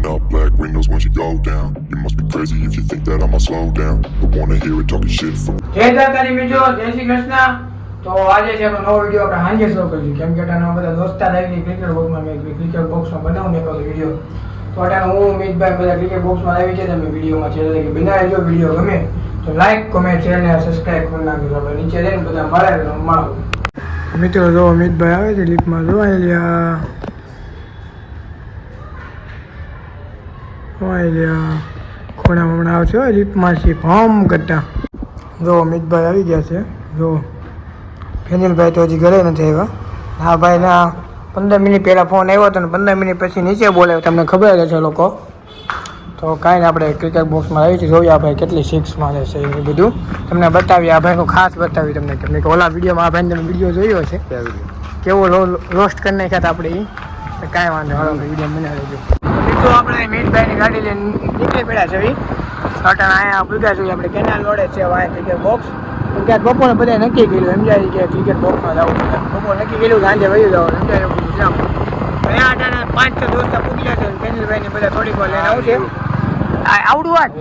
Rolling up black windows once you go down. You must be crazy if you think that I'ma slow down. But wanna hear it talking shit from જય દ્વારકાની મિત્રો જય શ્રી કૃષ્ણ. તો આજે છે આપણો નવો વીડિયો આપણે સાંજે શરૂ કરીશું. કેમ કે અટાણે બધા દોસ્તાર આવી ગઈ ક્રિકેટ બોક્સમાં મેં ક્રિકેટ બોક્સમાં બનાવું ને એકાદો વીડિયો. તો અટાણે હું મિતભાઈ બધા ક્રિકેટ બોક્સમાં આવી છે તમે વિડીયોમાં છેલ્લે લગી બનાવી જો વીડિયો ગમે તો લાઈક કોમેન્ટ શેર ને સબસ્ક્રાઈબ કરી નાખજો. આપણે નીચે જઈને બધા મળે મળો મિત્રો જો અમિતભાઈ આવે છે લિફ્ટમાં જો ખૂણામાં હમણાં આવશે હો છે ફોર્મ કરતા જો અમિતભાઈ આવી ગયા છે જો ફેનિલભાઈ તો હજી ઘરે નથી આવ્યા. હા ભાઈ ના પંદર મિનિટ પહેલાં ફોન આવ્યો હતો ને પંદર મિનિટ પછી નીચે બોલે તમને ખબર જ છે લોકો. તો કાંઈ ને આપણે ક્રિકેટ બોક્સમાં આવી છે જોઈએ આ ભાઈ કેટલી સિક્સ મારે છે એ બધું. તમને બતાવીએ આ ભાઈનું ખાસ બતાવી તમને કેમ કે ઓલા વિડીયોમાં આ ભાઈને તમે વીડિયો જોયો છે. કેવો રોસ્ટ કરી નાખ્યા હતા આપણે એ કાંઈ વાંધો હાલો વીડિયો બનાવી દેજો મિત્રો આપણે મીઠભાઈની ગાડી લઈને નીકળી પડ્યા છે ઈ. અહીંયા ભૂગ્યા જોઈએ આપણે કેનાલ રોડે છે અહીંયા ક્રિકેટ બોક્સ ક્યાંક બપોરે બધા નક્કી કર્યું એમ જાય કે ક્રિકેટ બોક્સમાં જવું બપોર નક્કી કર્યું સાંજે વયું જવું એમ જાય એવું બધું છે અહીંયા અટાણે પાંચ છ દોસ્તા પૂગી ગયા છે કેનિલભાઈ ને બધા થોડીક વાર લઈને આવું છે. આ આવડું વાત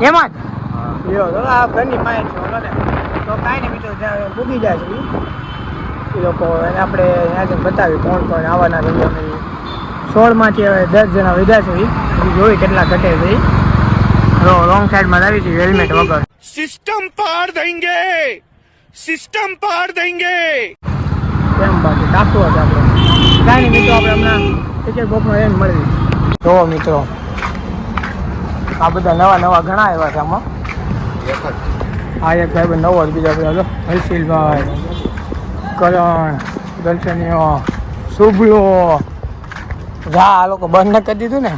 એમાં જ? જો તો આ ઘરની પાસે છે ને. તો કાંઈ નહીં મિત્રો જ્યાં પૂગી જાય છે. એ લોકો આપણે ત્યાંથી બતાવી કોણ કોણ આવવાના છે સોળમાંથી હવે દસ જણા વિદા છે જોઈ કેટલા ઘટે છે તો રોંગ સાઈડમાં આવી ગયું હેલ્મેટ વગર. સિસ્ટમ પાર દેંગે સિસ્ટમ પાર દેંગે કેમ બાકી? કાપતો હતો આપણે. કાંઈ નહીં મિત્રો આપણે હમણાં ક્રિકેટ બોપનો એમ મળી. જો મિત્રો આ બધા નવા નવા ઘણા એવા છે આમાં. આ એક ભાઈ નવો બીજા ભાઈ હર્ષિલભાઈ કરણ દર્શનીય શુભ્યો જા આ લોકો બંધ ન કરી દીધું ને?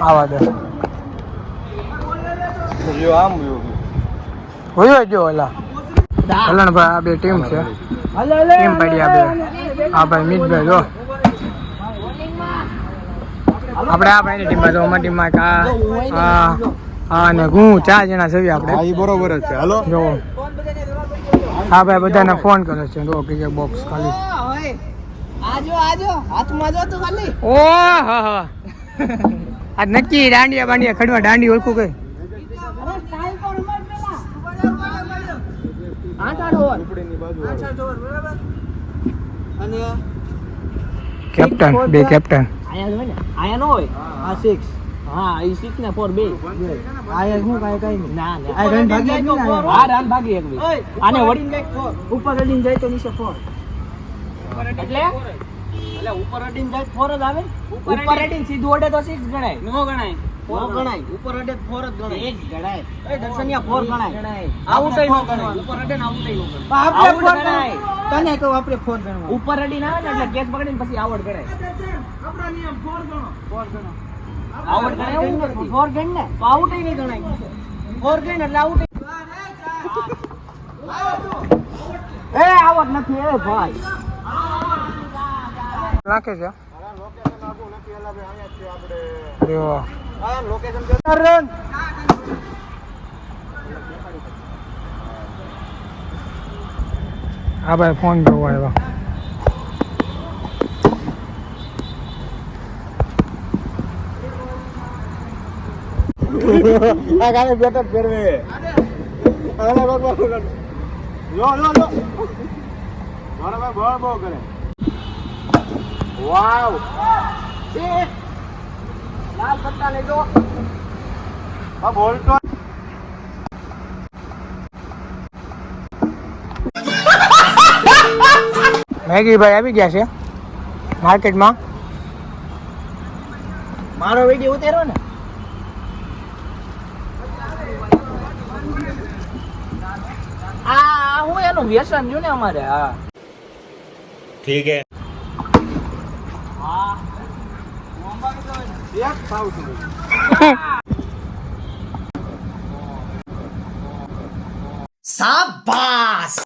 આવા દે. હોય જો ઓલા. હલણભાઈ આ બે ટીમ છે. ટીમ પડી આ બે. આ ભાઈ મિતભાઈ જો. આપણે આ ભાઈની ટીમમાં જો અમારી ટીમમાં એક હા અને હું ચાર જણા છે આપણે. બરોબર જ છે. હાલો. જો. હા ભાઈ બધાને ફોન કરે છે. જો કે બોક્સ ખાલી. આજો આજો. હાથમાં જો તું ખાલી. ઓ હા હા. આ નક્કી દાંડિયા બાંડિયા ખડવા દાંડી ઓળખું કઈ? કેપ્ટન બે કેપ્ટન હોય આયા નો હોય? આ સિક્સ હા એ સિક્સ ને ફોર બે. આયા હું કાંઈ કઈ નહીં. ના ના. આ રન ભાગી એક ને રન ભાગી એક આને વળી ઉપર અડીને જાય તો નીચે ફોર એટલે? એટલે ઉપર અડીને જાય ફોર જ આવે? ઉપર અડીને સીધું અડે તો સિક્સ ગણાય. નો ગણાય. ફોર ગણાય. ઉપર અડે ફોર જ ગણાય. એક ગણાય. એ દર્શનિયા ફોર ગણાય. આઉટ નો ગણાય. ઉપર અડે ને આઉટ નો ગણાય. આપણે ફોર ગણાય. તને કહું આપણે ફોર ગણવા ઉપર અડીને આવે ને એટલે કેચ પકડીને પછી આવડ ગણાય. આવડ ગણાય એવું. ફોર ગણ ને. તો આઉટ નહીં ગણાય. ફોર ગણ એટલે આઉટ એ આવડ નથી એ ભાઈ. નાખે છે. હા ભાઈ ફોન જોવા આવ્યા. આ ગાને બેટર ફેરવે અરે બાબા લો લો લો મારા ભાઈ બળ બહુ કરે વાવ લાલ પત્તા લેજો આ બોલ તો મેગી ભાઈ આવી ગયા છે માર્કેટમાં. મારો વીડિયો ઉતારો ને? આ હું એનું વ્યસન રહ્યું ને અમારે હા. ઠીક હે. શાબાશ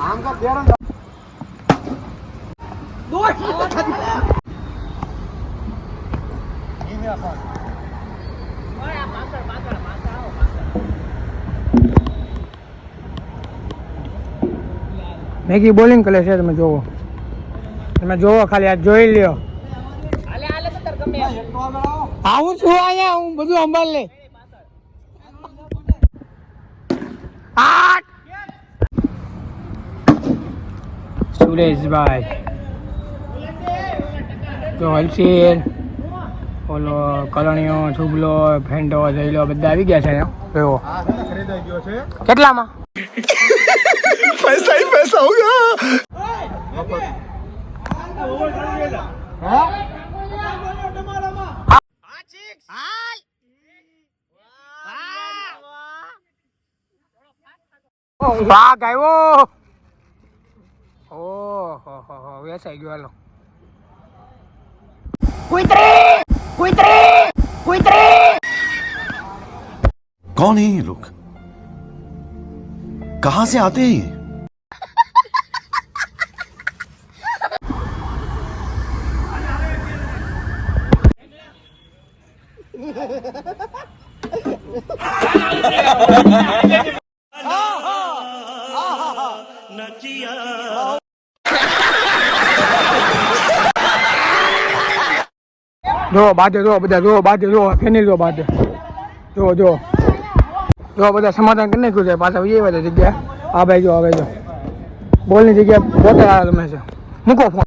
આમ કા બેરન દોસ્ત મેગી બોલિંગ કરે છે તમે જોવો. તમે જોવો ખાલી આ જોઈ લ્યો. આવું છું અહીંયા, હું બધું અંબાલ લે. સુરેશભાઈ. તો હલસી ઓલો કલણીઓ છુગલો ફેંડો જઈલો બધા આવી ગયા છે અહીંયા. જોવો આ પૈસા કેટલામાં વાઘ આવ્યો. ઓહો હો હો વેચાઈ ગયો હાલો. कौन है ये लोग कहां से आते हैं ये જો બાજે જો બધા જો બાજે જો ફેનિલ જો બાજે જો જો જો, બધા સમાધાન કરી નાખ્યું છે. પાછા એ બધા જગ્યા. આ ભાઈ જો, આ ભાઈ જો. બોલની જગ્યા પોતે આ તમે છે. મૂકો ફોન.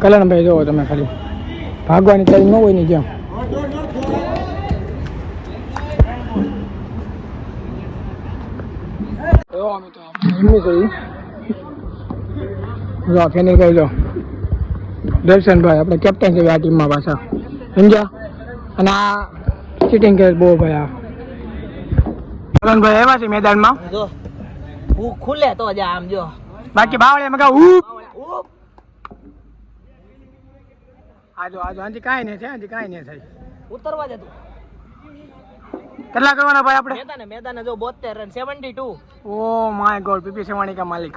કલ્યાણભાઈ જોવો તમે ખાલી. ભાગવાની તારી ન હોયની જેમ જો, અમે તો એમની કરી જો, ફેનિલ કહી જો. દર્શનભાઈ આપણે કેપ્ટન છે આ ટીમમાં પાછા. સમજ્યા? અને આ ચીટિંગ કેસ બહુ ભાઈ આ. કલનભાઈ આવ્યા છે મેદાનમાં? જો હું ખુલે તો જ આમ જો. બાકી બાવળે મગા ઉપ. આજો આજો આજી કાંઈ નહીં થાય આજી કાંઈ નહીં થાય. ઉતરવા દે તું. કેટલા કરવાના ભાઈ આપણે? મેદાને મેદાને જો બોતેર run seventy two oh my God PP Sevani કા માલિક.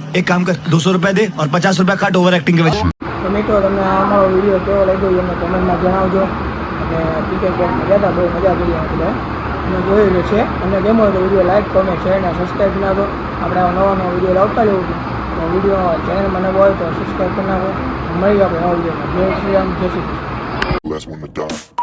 એક કામ કર દોસો રૂપિયા દે ઓર પચાસ રૂપિયા કાટ ઓવર એક્ટિંગ કે તો મિત્રો તમને આ અમારો વીડિયો કેવો લાગ્યો અમને કોમેન્ટમાં જણાવજો. અને ક્રિકેટ ગેમ ગયા હતા બહુ મજા કરી આપણે અને જોયેલો છે. અને ગેમો તો વીડિયો લાઈક કમે શેર અને સબસ્ક્રાઈબ ના દો આપણે નવા નવા વીડિયો લાવતા રહેવું છે. વીડિયો ચેનલ મને હોય તો સબસ્ક્રાઈબ કરી નાખો. મળી આપણે નવા વીડિયો જય શ્રી રામ જય શ્રી કૃષ્ણ.